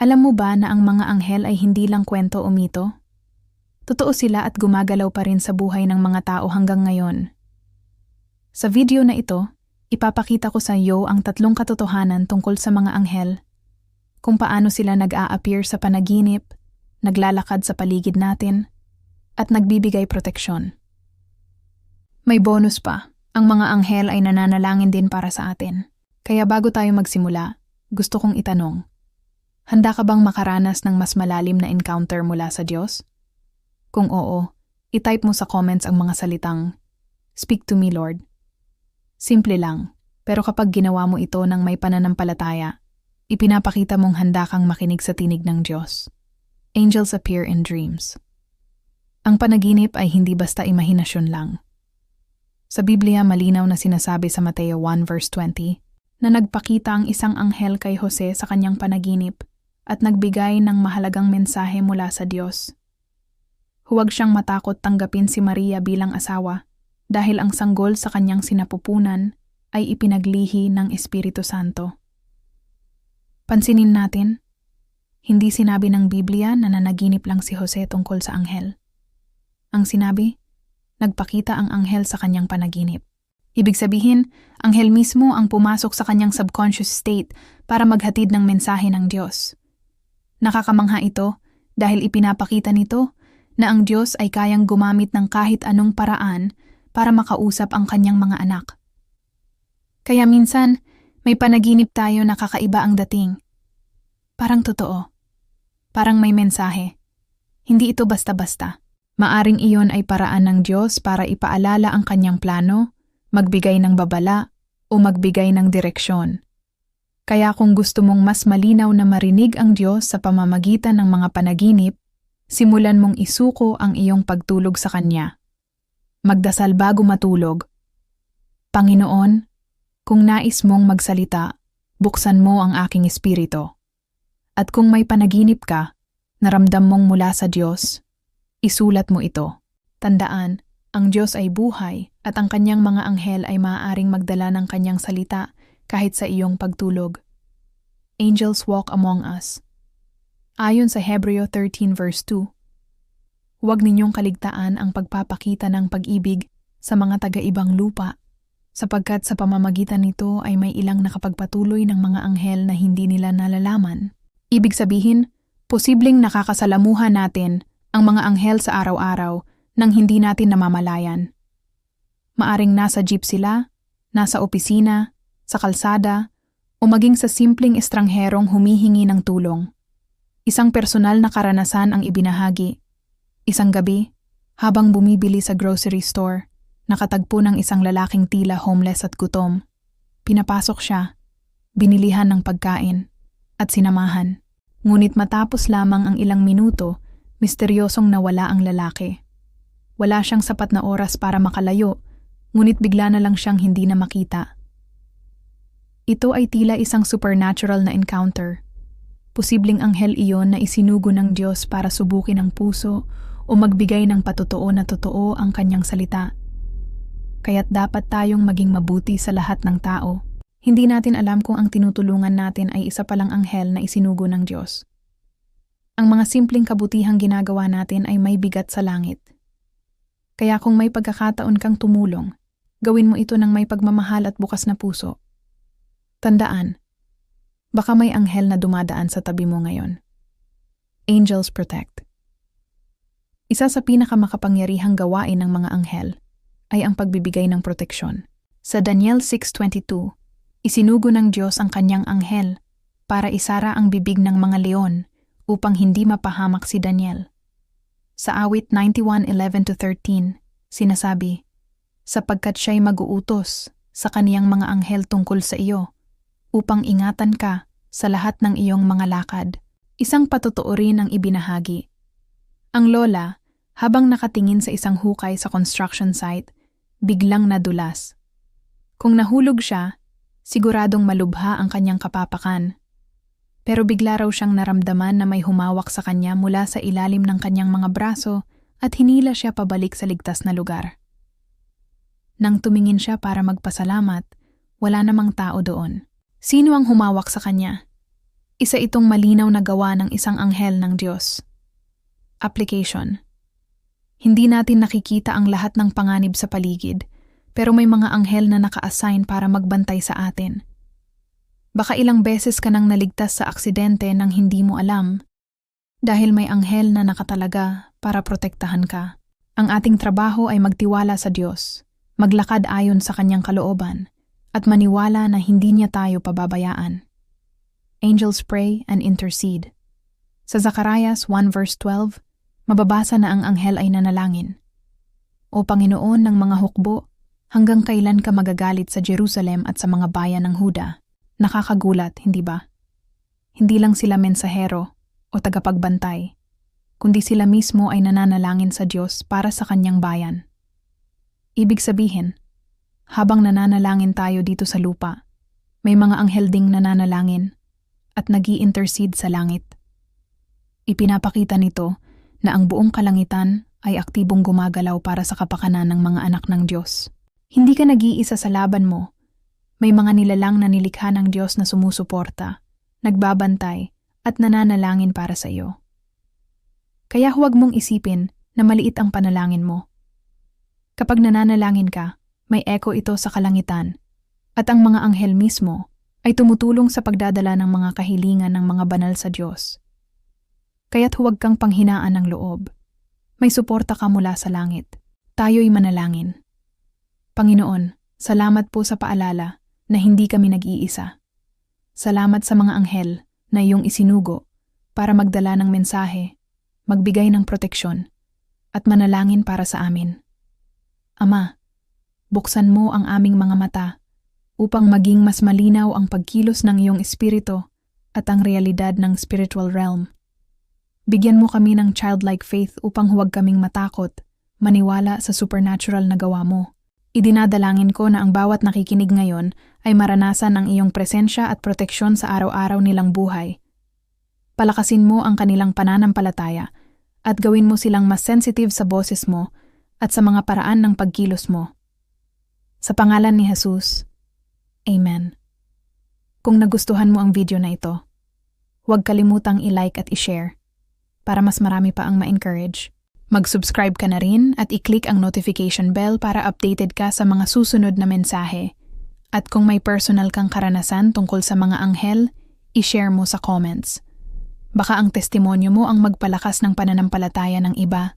Alam mo ba na ang mga anghel ay hindi lang kwento o mito? Totoo sila at gumagalaw pa rin sa buhay ng mga tao hanggang ngayon. Sa video na ito, ipapakita ko sa iyo ang tatlong katotohanan tungkol sa mga anghel, kung paano sila nag-a-appear sa panaginip, naglalakad sa paligid natin, at nagbibigay proteksyon. May bonus pa, ang mga anghel ay nananalangin din para sa atin. Kaya bago tayo magsimula, gusto kong itanong, Handa ka bang makaranas ng mas malalim na encounter mula sa Diyos? Kung oo, itype mo sa comments ang mga salitang, Speak to me, Lord. Simple lang, pero kapag ginawa mo ito ng may pananampalataya, ipinapakita mong handa kang makinig sa tinig ng Diyos. Angels appear in dreams. Ang panaginip ay hindi basta imahinasyon lang. Sa Biblia malinaw na sinasabi sa Mateo 1 verse 20 na nagpakita ang isang anghel kay Jose sa kanyang panaginip at nagbigay ng mahalagang mensahe mula sa Diyos. Huwag siyang matakot tanggapin si Maria bilang asawa dahil ang sanggol sa kanyang sinapupunan ay ipinaglihi ng Espiritu Santo. Pansinin natin, hindi sinabi ng Biblia na nanaginip lang si Jose tungkol sa anghel. Ang sinabi, nagpakita ang anghel sa kanyang panaginip. Ibig sabihin, anghel mismo ang pumasok sa kanyang subconscious state para maghatid ng mensahe ng Diyos. Nakakamangha ito dahil ipinapakita nito na ang Diyos ay kayang gumamit ng kahit anong paraan para makausap ang kanyang mga anak. Kaya minsan, may panaginip tayo na kakaiba ang dating. Parang totoo. Parang may mensahe. Hindi ito basta-basta. Maaring iyon ay paraan ng Diyos para ipaalala ang kanyang plano, magbigay ng babala, o magbigay ng direksyon. Kaya kung gusto mong mas malinaw na marinig ang Diyos sa pamamagitan ng mga panaginip, simulan mong isuko ang iyong pagtulog sa Kanya. Magdasal bago matulog. Panginoon, kung nais mong magsalita, buksan mo ang aking espiritu. At kung may panaginip ka, naramdam mong mula sa Diyos, isulat mo ito. Tandaan, ang Diyos ay buhay at ang kanyang mga anghel ay maaaring magdala ng kanyang salita kahit sa iyong pagtulog. Angels walk among us. Ayon sa Hebreo 13 verse 2, Huwag ninyong kaligtaan ang pagpapakita ng pag-ibig sa mga taga-ibang lupa, sapagkat sa pamamagitan nito ay may ilang nakapagpatuloy ng mga anghel na hindi nila nalalaman. Ibig sabihin, posibleng nakakasalamuhan natin ang mga anghel sa araw-araw nang hindi natin namamalayan. Maaring nasa jeep sila, nasa opisina, sa kalsada, o maging sa simpleng estrangherong humihingi ng tulong. Isang personal na karanasan ang ibinahagi. Isang gabi, habang bumibili sa grocery store, nakatagpo ng isang lalaking tila homeless at gutom. Pinapasok siya, binilihan ng pagkain, at sinamahan. Ngunit matapos lamang ang ilang minuto, misteryosong nawala ang lalaki. Wala siyang sapat na oras para makalayo, ngunit bigla na lang siyang hindi na makita. Ito ay tila isang supernatural na encounter. Posibleng anghel iyon na isinugo ng Diyos para subukin ang puso o magbigay ng patotoo na totoo ang kanyang salita. Kaya't dapat tayong maging mabuti sa lahat ng tao. Hindi natin alam kung ang tinutulungan natin ay isa palang anghel na isinugo ng Diyos. Ang mga simpleng kabutihang ginagawa natin ay may bigat sa langit. Kaya kung may pagkakataon kang tumulong, gawin mo ito ng may pagmamahal at bukas na puso. Tandaan, baka may anghel na dumadaan sa tabi mo ngayon. Angels protect. Isa sa pinakamakapangyarihang gawain ng mga anghel ay ang pagbibigay ng proteksyon. Sa Daniel 6.22, isinugo ng Diyos ang kanyang anghel para isara ang bibig ng mga leon upang hindi mapahamak si Daniel. Sa awit 91.11-13, sinasabi, sapagkat siya'y mag-uutos sa kaniyang mga anghel tungkol sa iyo, upang ingatan ka sa lahat ng iyong mga lakad. Isang patotoo rin ang ibinahagi. Ang lola, habang nakatingin sa isang hukay sa construction site, biglang nadulas. Kung nahulog siya, siguradong malubha ang kanyang kapapakan. Pero bigla raw siyang naramdaman na may humawak sa kanya mula sa ilalim ng kanyang mga braso at hinila siya pabalik sa ligtas na lugar. Nang tumingin siya para magpasalamat, wala namang tao doon. Sino ang humawak sa kanya? Isa itong malinaw na gawa ng isang anghel ng Diyos. Application Hindi natin nakikita ang lahat ng panganib sa paligid, pero may mga anghel na naka-assign para magbantay sa atin. Baka ilang beses ka nang naligtas sa aksidente nang hindi mo alam, dahil may anghel na nakatalaga para protektahan ka. Ang ating trabaho ay magtiwala sa Diyos, maglakad ayon sa kanyang kalooban, at maniwala na hindi niya tayo pababayaan. Angels pray and intercede. Sa Zacarias 1 verse 12, mababasa na ang anghel ay nanalangin. O Panginoon ng mga hukbo, hanggang kailan ka magagalit sa Jerusalem at sa mga bayan ng Huda? Nakakagulat, hindi ba? Hindi lang sila mensahero o tagapagbantay, kundi sila mismo ay nananalangin sa Diyos para sa kanyang bayan. Ibig sabihin, habang nananalangin tayo dito sa lupa, may mga anghel ding nananalangin at nag intercede sa langit. Ipinapakita nito na ang buong kalangitan ay aktibong gumagalaw para sa kapakanan ng mga anak ng Diyos. Hindi ka nag-iisa sa laban mo. May mga nilalang na nilikha ng Diyos na sumusuporta, nagbabantay, at nananalangin para sa iyo. Kaya huwag mong isipin na maliit ang panalangin mo. Kapag nananalangin ka, may echo ito sa kalangitan, at ang mga anghel mismo ay tumutulong sa pagdadala ng mga kahilingan ng mga banal sa Diyos. Kaya't huwag kang panghinaan ng loob. May suporta ka mula sa langit. Tayo'y manalangin. Panginoon, salamat po sa paalala na hindi kami nag-iisa. Salamat sa mga anghel na iyong isinugo para magdala ng mensahe, magbigay ng proteksyon, at manalangin para sa amin. Ama, buksan mo ang aming mga mata upang maging mas malinaw ang pagkilos ng iyong espiritu at ang realidad ng spiritual realm. Bigyan mo kami ng childlike faith upang huwag kaming matakot, maniwala sa supernatural na gawa mo. Idinadalangin ko na ang bawat nakikinig ngayon ay maranasan ang iyong presensya at proteksyon sa araw-araw nilang buhay. Palakasin mo ang kanilang pananampalataya at gawin mo silang mas sensitive sa boses mo at sa mga paraan ng pagkilos mo. Sa pangalan ni Jesus, Amen. Kung nagustuhan mo ang video na ito, huwag kalimutang i-like at i-share para mas marami pa ang ma-encourage. Mag-subscribe ka na rin at i-click ang notification bell para updated ka sa mga susunod na mensahe. At kung may personal kang karanasan tungkol sa mga anghel, i-share mo sa comments. Baka ang testimonyo mo ang magpalakas ng pananampalataya ng iba.